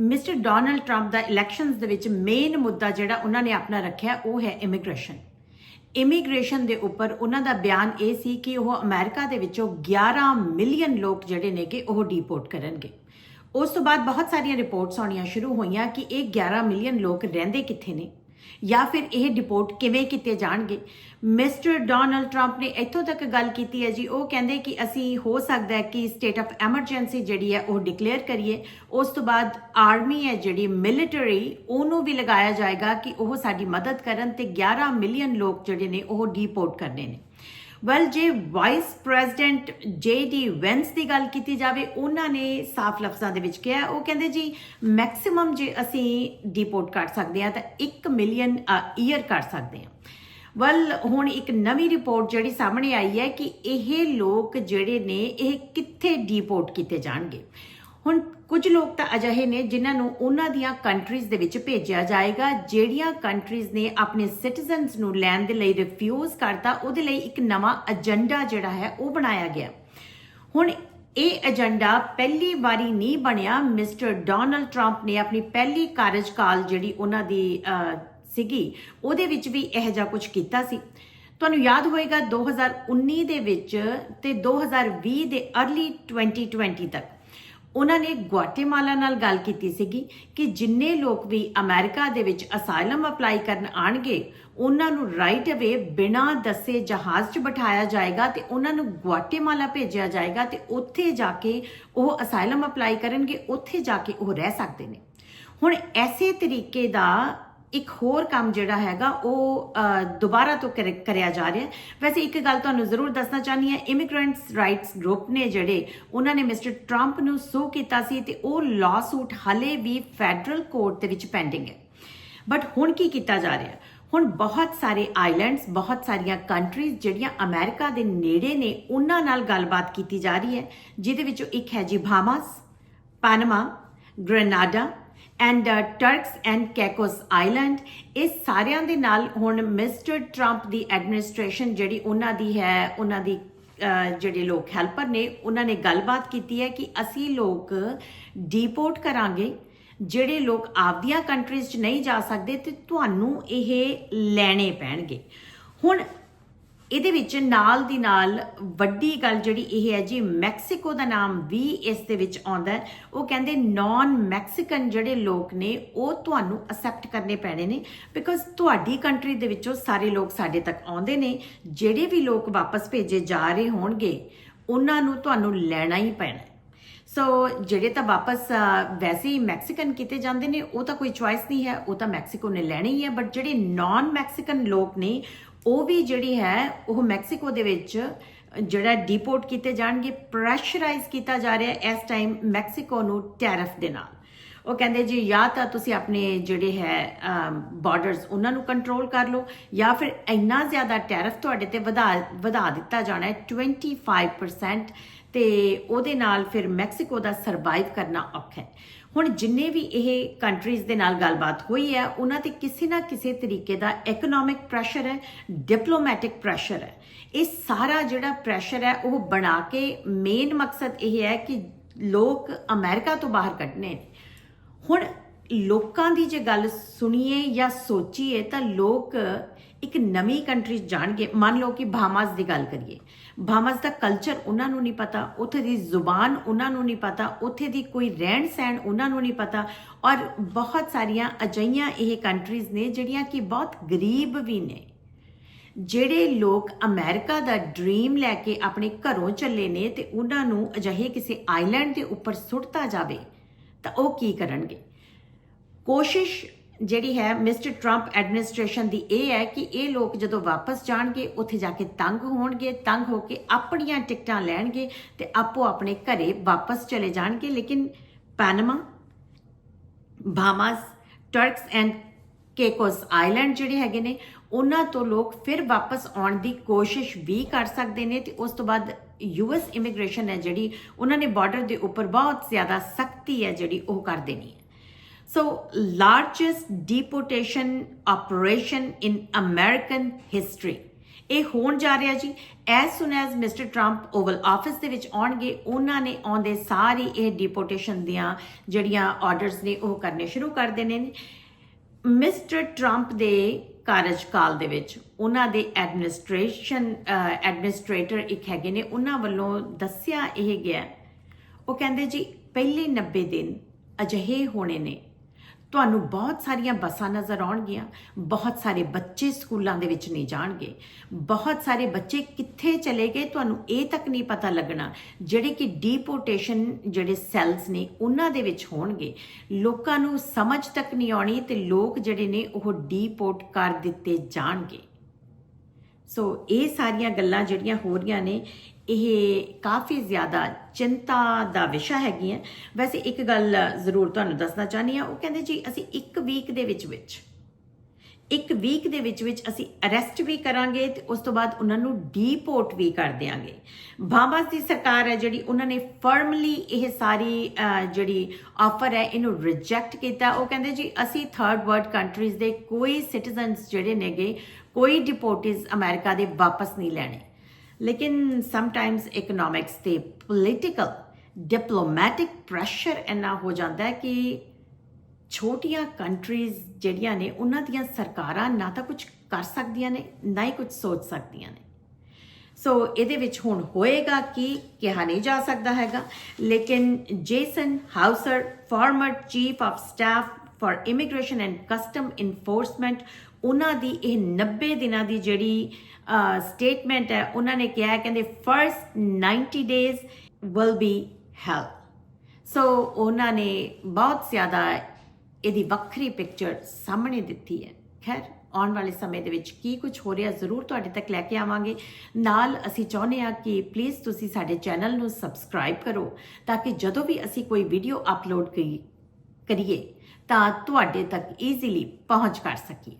Mister Donald Trump ਦਾ elections ਦੇ ਵਿੱਚ ਮੇਨ ਮੁੱਦਾ ਜਿਹੜਾ ਉਹਨਾਂ ਨੇ ਆਪਣਾ ਰੱਖਿਆ, ਉਹ ਹੈ ਇਮੀਗ੍ਰੇਸ਼ਨ ਇਮੀਗ੍ਰੇਸ਼ਨ ਦੇ ਉੱਪਰ ਉਹਨਾਂ ਦਾ ਬਿਆਨ ਇਹ ਸੀ ਕਿ ਉਹ ਅਮਰੀਕਾ ਦੇ ਵਿੱਚੋਂ 11 ਮਿਲੀਅਨ ਲੋਕ ਜਿਹੜੇ ਨੇਗੇ ਉਹ ਡੀਪੋਰਟ ਕਰਨਗੇ। ਉਸ ਤੋਂ ਬਾਅਦ ਬਹੁਤ ਸਾਰੀਆਂ ਰਿਪੋਰਟਸ ਆਉਣੀਆਂ ਸ਼ੁਰੂ ਹੋਈਆਂ ਕਿ ਇਹ 11 ਮਿਲੀਅਨ ਲੋਕ ਰਹਿੰਦੇ ਕਿੱਥੇ ਨੇ? ਜਾਂ ਫਿਰ ਇਹ ਡਿਪੋਰਟ ਕਿਵੇਂ ਕੀਤੇ ਜਾਣਗੇ? ਮਿਸਟਰ ਡੋਨਲਡ ਟਰੰਪ ਨੇ ਇੱਥੋਂ ਤੱਕ ਗੱਲ ਕੀਤੀ ਹੈ ਜੀ, ਉਹ ਕਹਿੰਦੇ ਕਿ ਅਸੀਂ ਹੋ ਸਕਦਾ ਹੈ ਕਿ ਸਟੇਟ ਆਫ ਐਮਰਜੈਂਸੀ ਜਿਹੜੀ ਹੈ ਉਹ ਡਿਕਲੇਅਰ ਕਰੀਏ। ਉਸ ਤੋਂ ਬਾਅਦ ਆਰਮੀ ਹੈ ਜਿਹੜੀ ਮਿਲਟਰੀ ਉਹਨੂੰ ਵੀ ਲਗਾਇਆ ਜਾਏਗਾ ਕਿ ਉਹ ਸਾਡੀ ਮਦਦ ਕਰਨ ਤੇ 11 ਮਿਲੀਅਨ ਲੋਕ ਜਿਹੜੇ ਨੇ ਉਹ ਡਿਪੋਰਟ ਕਰਨੇ ਨੇ। ਵੈਲ ਜੇ vice president J D Vance ਦੀ ਗੱਲ ਕੀਤੀ ਜਾਵੇ, ਉਹਨਾਂ ਨੇ ਸਾਫ਼ ਲਫ਼ਜ਼ਾਂ ਦੇ ਵਿੱਚ ਕਿਹਾ, ਉਹ ਕਹਿੰਦੇ ਜੀ ਮੈਕਸਿਮਮ ਜੇ ਅਸੀਂ ਡਿਪੋਰਟ ਕਰ ਸਕਦੇ ਹਾਂ, ਤਾਂ 1 ਮਿਲੀਅਨ ਈਅਰ ਕਰ ਸਕਦੇ ਹਾਂ। ਵੈਲ ਹੁਣ ਇੱਕ ਨਵੀਂ ਰਿਪੋਰਟ ਜਿਹੜੀ ਸਾਹਮਣੇ ਆਈ ਹੈ ਕਿ ਇਹ ਲੋਕ ਜਿਹੜੇ ਨੇ, ਇਹ ਕਿੱਥੇ ਡਿਪੋਰਟ ਕੀਤੇ ਜਾਣਗੇ? ਹੁਣ ਕੁਝ ਲੋਕ ਤਾਂ ਅਜਿਹੇ ਨੇ ਜਿਨ੍ਹਾਂ ਨੂੰ ਉਹਨਾਂ ਦੀਆਂ ਕੰਟਰੀਜ਼ ਦੇ ਵਿੱਚ ਭੇਜਿਆ ਜਾਏਗਾ, ਜਿਹੜੀਆਂ ਕੰਟਰੀਜ਼ ਨੇ ਆਪਣੇ ਸਿਟੀਜ਼ਨਸ ਨੂੰ ਲੈਣ ਦੇ ਲਈ ਰਿਫਿਊਜ਼ ਕਰਤਾ, ਉਹਦੇ ਲਈ ਇੱਕ ਨਵਾਂ ਏਜੰਡਾ ਜਿਹੜਾ ਹੈ, ਉਹ ਬਣਾਇਆ ਗਿਆ। ਹੁਣ ਇਹ ਏਜੰਡਾ ਪਹਿਲੀ ਵਾਰੀ ਨਹੀਂ ਬਣਿਆ। ਮਿਸਟਰ ਡੋਨਲਡ ਟਰੰਪ ਨੇ ਆਪਣੀ ਪਹਿਲੀ ਕਾਰਜਕਾਲ ਜਿਹੜੀ ਉਹਨਾਂ ਦੀ ਸੀਗੀ, ਉਹਦੇ ਵਿੱਚ ਵੀ ਇਹ ਜਿਹਾ ਕੁਝ ਕੀਤਾ ਸੀ। ਤੁਹਾਨੂੰ ਯਾਦ ਹੋਏਗਾ 2019 ਦੇ ਵਿੱਚ ਤੇ 2020 ਦੇ अर्ਲੀ 2020 ਤੱਕ ਉਹਨਾਂ ਨੇ ਗੁਆਟੇਮਾਲਾ ਨਾਲ ਗੱਲ ਕੀਤੀ ਸੀਗੀ ਕਿ ਜਿੰਨੇ ਲੋਕ ਵੀ ਅਮਰੀਕਾ ਦੇ ਵਿੱਚ ਅਸਾਈਲਮ ਅਪਲਾਈ ਕਰਨ ਆਣਗੇ ਉਹਨਾਂ ਨੂੰ ਰਾਈਟ ਅਵੇ ਬਿਨਾਂ ਦੱਸੇ ਜਹਾਜ਼ 'ਚ ਬਿਠਾਇਆ ਜਾਏਗਾ ਤੇ ਉਹਨਾਂ ਨੂੰ ਗੁਆਟੇਮਾਲਾ ਭੇਜਿਆ ਜਾਏਗਾ ਤੇ ਉੱਥੇ ਜਾ ਕੇ ਉਹ ਅਸਾਈਲਮ ਅਪਲਾਈ ਕਰਨਗੇ, ਉੱਥੇ ਜਾ ਕੇ ਉਹ ਰਹਿ ਸਕਦੇ ਨੇ। ਹੁਣ ਐਸੇ ਤਰੀਕੇ ਦਾ ਇੱਕ ਹੋਰ ਕੰਮ ਜਿਹੜਾ ਹੈਗਾ, ਉਹ ਦੁਬਾਰਾ ਤੋਂ ਕਰਿ- ਕਰਿਆ ਜਾ ਰਿਹਾ ਹੈ ਵੈਸੇ ਇੱਕ ਗੱਲ ਤੁਹਾਨੂੰ ਜ਼ਰੂਰ ਦੱਸਣਾ ਚਾਹਨੀ ਹੈ ਇਮੀਗ੍ਰੈਂਟਸ ਰਾਈਟਸ ਗਰੁੱਪ ਨੇ ਜਿਹੜੇ, ਉਹਨਾਂ ਨੇ ਮਿਸਟਰ ਟਰੰਪ ਨੂੰ ਸੂ ਕੀਤਾ ਸੀ ਤੇ ਉਹ ਲਾਸੂਟ ਹਲੇ ਵੀ ਫੈਡਰਲ ਕੋਰਟ ਦੇ ਵਿੱਚ ਪੈਂਡਿੰਗ ਹੈ ਬਟ ਹੁਣ ਕੀ ਕੀਤਾ ਜਾ ਰਿਹਾ ਹੈ? ਹੁਣ ਬਹੁਤ ਸਾਰੇ ਆਈਲੈਂਡਸ ਬਹੁਤ ਸਾਰੀਆਂ ਕੰਟਰੀਜ਼ ਜਿਹੜੀਆਂ ਅਮਰੀਕਾ ਦੇ ਨੇੜੇ ਨੇ, ਉਹਨਾਂ ਨਾਲ ਗੱਲਬਾਤ ਕੀਤੀ ਜਾ ਰਹੀ ਹੈ, ਜਿਹਦੇ ਵਿੱਚੋਂ ਇੱਕ ਹੈ ਜੀ Bahamas Panama Grenada and Turks and Caicos island ਇਹ ਸਾਰਿਆਂ ਦੇ ਨਾਲ ਹੁਣ ਮਿਸਟਰ ਟਰੰਪ ਦੀ ਐਡਮਿਨਿਸਟ੍ਰੇਸ਼ਨ ਜਿਹੜੀ ਉਹਨਾਂ ਦੀ ਹੈ, ਉਹਨਾਂ ਦੀ ਜਿਹੜੇ ਲੋਕ ਹੈਲਪਰ ਨੇ, ਉਹਨਾਂ ਨੇ ਗੱਲਬਾਤ ਕੀਤੀ ਹੈ ਕਿ ਅਸੀਂ ਲੋਕ ਡੀਪੋਰਟ ਕਰਾਂਗੇ। ਜਿਹੜੇ ਲੋਕ ਆਪਦੀਆਂ ਕੰਟਰੀਜ਼ 'ਚ ਨਹੀਂ ਜਾ ਸਕਦੇ ਤੇ ਤੁਹਾਨੂੰ ਇਹ ਲੈਣੇ ਪੈਣਗੇ। ਹੁਣ ਇਹਦੇ ਵਿੱਚ ਨਾਲ ਦੀ ਨਾਲ ਵੱਡੀ ਗੱਲ ਜਿਹੜੀ ਇਹ ਹੈ ਜੀ, ਮੈਕਸੀਕੋ ਦਾ ਨਾਮ ਵੀ ਇਸ ਦੇ ਵਿੱਚ ਆਉਂਦਾ ਹੈ। ਉਹ ਕਹਿੰਦੇ ਨਾਨ ਮੈਕਸੀਕਨ ਜਿਹੜੇ ਲੋਕ ਨੇ, ਉਹ ਤੁਹਾਨੂੰ ਅਸੈਪਟ ਕਰਨੇ ਪੈਣੇ ਨੇ ਬਿਕੋਜ਼ ਤੁਹਾਡੀ ਕੰਟਰੀ ਦੇ ਵਿੱਚੋਂ ਸਾਰੇ ਲੋਕ ਸਾਡੇ ਤੱਕ ਆਉਂਦੇ ਨੇ। ਜਿਹੜੇ ਵੀ ਲੋਕ ਵਾਪਸ ਭੇਜੇ ਜਾ ਰਹੇ ਹੋਣਗੇ, ਉਹਨਾਂ ਨੂੰ ਤੁਹਾਨੂੰ ਲੈਣਾ ਹੀ ਪੈਣਾ ਸੋ ਜਿਹੜੇ ਤਾਂ ਵਾਪਸ ਵੈਸੇ ਹੀ ਮੈਕਸੀਕਨ ਕੀਤੇ ਜਾਂਦੇ ਨੇ, ਉਹ ਤਾਂ ਕੋਈ ਚੁਆਇਸ ਨਹੀਂ ਹੈ, ਉਹ ਤਾਂ ਮੈਕਸੀਕੋ ਨੇ ਲੈਣੇ ਹੀ ਹੈ। ਬਟ ਜਿਹੜੇ ਨਾਨ ਮੈਕਸੀਕਨ ਲੋਕ ਨੇ ਉਹ ਵੀ ਜਿਹੜੀ ਹੈ, ਉਹ ਮੈਕਸੀਕੋ ਦੇ ਵਿੱਚ ਜਿਹੜਾ ਡਿਪੋਰਟ ਕੀਤੇ ਜਾਣਗੇ ਪ੍ਰੈਸ਼ਰਾਈਜ਼ ਕੀਤਾ ਜਾ ਰਿਹਾ ਹੈ ਇਸ ਟਾਈਮ ਮੈਕਸੀਕੋ ਨੂੰ ਟੈਰਿਫ ਦੇ ਨਾਲ। ਉਹ ਕਹਿੰਦੇ ਜੀ, ਜਾਂ ਤਾਂ ਤੁਸੀਂ ਆਪਣੇ ਜਿਹੜੇ ਹੈ ਬਾਰਡਰਸ ਉਹਨਾਂ ਨੂੰ ਕੰਟਰੋਲ ਕਰ ਲਓ, ਜਾਂ ਫਿਰ ਇੰਨਾ ਜ਼ਿਆਦਾ ਟੈਰਿਫ ਤੁਹਾਡੇ ਤੇ ਵਧਾ ਵਧਾ ਦਿੱਤਾ ਜਾਣਾ ਹੈ 25% ਤੇ ਉਹਦੇ ਨਾਲ ਫਿਰ ਮੈਕਸੀਕੋ ਦਾ ਸਰਵਾਈਵ ਕਰਨਾ ਔਖਾ ਹੈ। ਹੁਣ ਜਿੰਨੇ ਵੀ ਇਹ ਕੰਟਰੀਜ਼ ਦੇ ਨਾਲ ਗੱਲਬਾਤ ਹੋਈ ਹੈ, ਉਹਨਾਂ ਤੇ ਕਿਸੇ ਨਾ ਕਿਸੇ ਤਰੀਕੇ ਦਾ ਇਕਨੋਮਿਕ ਪ੍ਰੈਸ਼ਰ ਹੈ ਡਿਪਲੋਮੈਟਿਕ ਪ੍ਰੈਸ਼ਰ ਹੈ। ਇਹ ਸਾਰਾ ਜਿਹੜਾ ਪ੍ਰੈਸ਼ਰ ਹੈ, ਉਹ ਬਣਾ ਕੇ ਮੇਨ ਮਕਸਦ ਇਹ ਹੈ ਕਿ ਲੋਕ ਅਮਰੀਕਾ ਤੋਂ ਬਾਹਰ ਕੱਢਣੇ ਨੇ। ਹੁਣ ਲੋਕਾਂ ਦੀ ਜੇ ਗੱਲ ਸੁਣੀਏ ਜਾਂ ਸੋਚੀਏ ਤਾਂ ਲੋਕ ਇੱਕ ਨਵੀਂ ਕੰਟਰੀ ਜਾਣਗੇ। ਮੰਨ ਲਓ ਕਿ ਬਾਹਾਮਾਸ ਦੀ ਗੱਲ ਕਰੀਏ। ਬਾਹਾਮਾਸ ਦਾ ਕਲਚਰ ਉਹਨਾਂ ਨੂੰ ਨਹੀਂ ਪਤਾ, ਉੱਥੇ ਦੀ ਜ਼ੁਬਾਨ ਉਹਨਾਂ ਨੂੰ ਨਹੀਂ ਪਤਾ, ਉੱਥੇ ਦੀ ਕੋਈ ਰਹਿਣ ਸਹਿਣ ਉਹਨਾਂ ਨੂੰ ਨਹੀਂ ਪਤਾ ਔਰ ਬਹੁਤ ਸਾਰੀਆਂ ਅਜਈਆਂ ਇਹ ਕੰਟਰੀਜ਼ ਨੇ ਜਿਹੜੀਆਂ ਕਿ ਬਹੁਤ ਗਰੀਬ ਵੀ ਨੇ। ਜਿਹੜੇ ਲੋਕ ਅਮਰੀਕਾ ਦਾ ਡ੍ਰੀਮ ਲੈ ਕੇ ਆਪਣੇ ਘਰੋਂ ਚੱਲੇ ਨੇ ਤੇ ਉਹਨਾਂ ਨੂੰ ਅਜਿਹੇ ਕਿਸੇ ਆਈਲੈਂਡ ਦੇ ਉੱਪਰ ਸੁੱਟਤਾ ਜਾਵੇ ਤਾਂ ਉਹ ਕੀ ਕਰਨਗੇ? ਕੋਸ਼ਿਸ਼ ਜਿਹੜੀ ਹੈ ਮਿਸਟਰ ਟਰੰਪ ਐਡਮਿਨਿਸਟ੍ਰੇਸ਼ਨ ਦੀ ਇਹ ਹੈ ਕਿ ਇਹ ਲੋਕ ਜਦੋਂ ਵਾਪਸ ਜਾਣਗੇ, ਉੱਥੇ ਜਾ ਕੇ ਤੰਗ ਹੋਣਗੇ, ਤੰਗ ਹੋ ਕੇ ਆਪਣੀਆਂ ਟਿਕਟਾਂ ਲੈਣਗੇ ਤੇ ਆਪੋ ਆਪਣੇ ਘਰੇ ਵਾਪਸ ਚਲੇ ਜਾਣਗੇ। ਲੇਕਿਨ ਪੈਨਮਾ, ਬਾਮਾਸ, ਟਰਕਸ ਐਂਡ ਕੇਕੋਸ ਆਈਲੈਂਡ ਜਿਹੜੇ ਹੈਗੇ ਨੇ, ਉਹਨਾਂ ਤੋਂ ਲੋਕ ਫਿਰ ਵਾਪਸ ਆਉਣ ਦੀ ਕੋਸ਼ਿਸ਼ ਵੀ ਕਰ ਸਕਦੇ ਨੇ ਤੇ ਉਸ ਤੋਂ ਬਾਅਦ ਯੂਐਸ ਇਮੀਗ੍ਰੇਸ਼ਨ ਹੈ ਜਿਹੜੀ, ਉਹਨਾਂ ਨੇ ਬਾਰਡਰ ਦੇ ਉੱਪਰ ਬਹੁਤ ਜ਼ਿਆਦਾ ਸਖਤੀ ਹੈ ਜਿਹੜੀ ਉਹ ਕਰ ਦੇਣੀ So, largest deportation operation in American history. ਇਹ ਹੋਣ ਜਾ ਰਿਹਾ ਜੀ। As soon as Mister Trump Oval Office ਦੇ ਵਿੱਚ ਆਉਣਗੇ ਉਹਨਾਂ ਨੇ ਆਉਂਦੇ ਸਾਰੀ ਇਹ ਡਿਪੋਰਟੇਸ਼ਨ ਦੀਆਂ ਜਿਹੜੀਆਂ ਆਰਡਰਸ ਨੇ ਉਹ ਕਰਨੇ ਸ਼ੁਰੂ ਕਰ ਦੇਣੇ ਨੇ। ਮਿਸਟਰ ਟਰੰਪ ਦੇ ਕਾਰਜਕਾਲ ਦੇ ਵਿੱਚ ਉਹਨਾਂ ਦੇ ਐਡਮਿਨਿਸਟ੍ਰੇਸ਼ਨ ਐਡਮਿਨਿਸਟ੍ਰੇਟਰ ਇੱਕ ਹੈਗੇ ਨੇ ਉਹਨਾਂ ਵੱਲੋਂ ਦੱਸਿਆ ਇਹ ਗਿਆ। ਉਹ ਕਹਿੰਦੇ ਜੀ ਪਹਿਲੇ 90 ਦਿਨ ਅਜਿਹੇ ਹੋਣੇ ਨੇ। ਤੁਹਾਨੂੰ ਬਹੁਤ ਸਾਰੀਆਂ ਬੱਸਾਂ ਨਜ਼ਰ ਆਉਣਗੀਆਂ, ਬਹੁਤ ਸਾਰੇ ਬੱਚੇ ਸਕੂਲਾਂ ਦੇ ਵਿੱਚ ਨਹੀਂ ਜਾਣਗੇ, ਬਹੁਤ ਸਾਰੇ ਬੱਚੇ ਕਿੱਥੇ ਚਲੇ ਗਏ ਤੁਹਾਨੂੰ ਇਹ ਤੱਕ ਨਹੀਂ ਪਤਾ ਲੱਗਣਾ, ਜਿਹੜੇ ਕਿ ਡੀਪੋਰਟੇਸ਼ਨ ਜਿਹੜੇ ਸੈਲਸ ਨੇ ਉਹਨਾਂ ਦੇ ਵਿੱਚ ਹੋਣਗੇ। ਲੋਕਾਂ ਨੂੰ ਸਮਝ ਤੱਕ ਨਹੀਂ ਆਉਣੀ ਤੇ ਲੋਕ ਜਿਹੜੇ ਨੇ ਉਹ ਡੀਪੋਰਟ ਕਰ ਦਿੱਤੇ ਜਾਣਗੇ। ਸੋ ਇਹ ਸਾਰੀਆਂ ਗੱਲਾਂ ਜਿਹੜੀਆਂ ਹੋ ਰਹੀਆਂ ਨੇ, ਇਹ ਕਾਫੀ ਜ਼ਿਆਦਾ ਚਿੰਤਾ ਦਾ ਵਿਸ਼ਾ ਹੈਗੀਆਂ। ਵੈਸੇ ਇੱਕ ਗੱਲ ਜ਼ਰੂਰ ਤੁਹਾਨੂੰ ਦੱਸਣਾ ਚਾਹਨੀ ਆ ਉਹ ਕਹਿੰਦੇ ਜੀ, ਅਸੀਂ ਇੱਕ ਵੀਕ ਦੇ ਵਿੱਚ ਵਿੱਚ, ਇੱਕ ਵੀਕ ਦੇ ਵਿੱਚ ਵਿੱਚ ਅਸੀਂ ਅਰੈਸਟ ਵੀ ਕਰਾਂਗੇ ਤੇ ਉਸ ਤੋਂ ਬਾਅਦ ਉਹਨਾਂ ਨੂੰ ਡੀਪੋਰਟ ਵੀ ਕਰ ਦਿਆਂਗੇ। ਬਾਬਾਸ ਦੀ ਸਰਕਾਰ ਹੈ ਜਿਹੜੀ, ਉਹਨਾਂ ਨੇ ਫਰਮਲੀ ਇਹ ਸਾਰੀ ਜਿਹੜੀ ਆਫਰ ਹੈ, ਇਹਨੂੰ ਰਿਜੈਕਟ ਕੀਤਾ। ਉਹ ਕਹਿੰਦੇ ਜੀ, ਅਸੀਂ ਥਰਡ ਵਰਲਡ ਕੰਟਰੀਜ਼ ਦੇ ਕੋਈ ਸਿਟੀਜ਼ਨਸ ਜਿਹੜੇ ਨੇਗੇ ਕੋਈ ਡਿਪੋਰਟਿਵਸ ਅਮਰੀਕਾ ਦੇ ਵਾਪਸ ਨਹੀਂ ਲੈਣੇ। ਲੇਕਿਨ ਸਮਟਾਈਮਸ ਇਕਨੋਮਿਕਸ ਤੇ ਪੋਲਿਟੀਕਲ ਡਿਪਲੋਮੈਟਿਕ ਪ੍ਰੈਸ਼ਰ ਇੰਨਾ ਹੋ ਜਾਂਦਾ ਹੈ ਕਿ ਛੋਟੀਆਂ ਕੰਟਰੀਜ਼ ਜਿਹੜੀਆਂ ਨੇ, ਉਹਨਾਂ ਦੀਆਂ ਸਰਕਾਰਾਂ ਨਾ ਤਾਂ ਕੁਝ ਕਰ ਸਕਦੀਆਂ ਨੇ, ਨਾ ਹੀ ਕੁਝ ਸੋਚ ਸਕਦੀਆਂ ਨੇ। ਸੋ ਇਹਦੇ ਵਿੱਚ ਹੁਣ ਹੋਏਗਾ ਕਿ, ਕਿਹਾ ਨਹੀਂ ਜਾ ਸਕਦਾ ਹੈਗਾ। ਲੇਕਿਨ Jason Houser former chief of staff for Immigration and Custom Enforcement ਉਹਨਾਂ ਦੀ ਇਹ 90 ਦਿਨਾਂ ਦੀ ਜਿਹੜੀ ਸਟੇਟਮੈਂਟ ਹੈ, ਉਹਨਾਂ ਨੇ ਕਿਹਾ ਕਹਿੰਦੇ ਫਰਸਟ 90 ਡੇਜ਼ ਵਿਲ ਬੀ ਹੈਲ ਸੋ ਉਹਨਾਂ ਨੇ ਬਹੁਤ ਜ਼ਿਆਦਾ ਇਹਦੀ ਵੱਖਰੀ ਪਿਕਚਰ ਸਾਹਮਣੇ ਦਿੱਤੀ ਹੈ। ਖੈਰ, ਆਉਣ ਵਾਲੇ ਸਮੇਂ ਦੇ ਵਿੱਚ ਕੀ ਕੁਝ ਹੋ ਰਿਹਾ, ਜ਼ਰੂਰ ਤੁਹਾਡੇ ਤੱਕ ਲੈ ਕੇ ਆਵਾਂਗੇ। ਨਾਲ ਅਸੀਂ ਚਾਹੁੰਦੇ ਹਾਂ ਕਿ ਪਲੀਜ਼ ਤੁਸੀਂ ਸਾਡੇ ਚੈਨਲ ਨੂੰ ਸਬਸਕ੍ਰਾਈਬ ਕਰੋ, ਤਾਂ ਕਿ ਜਦੋਂ ਵੀ ਅਸੀਂ ਕੋਈ ਵੀਡੀਓ ਅਪਲੋਡ ਕਰੀਏ, ਤਾਂ ਤੁਹਾਡੇ ਤੱਕ ਈਜ਼ੀਲੀ ਪਹੁੰਚ ਕਰ ਸਕੀਏ।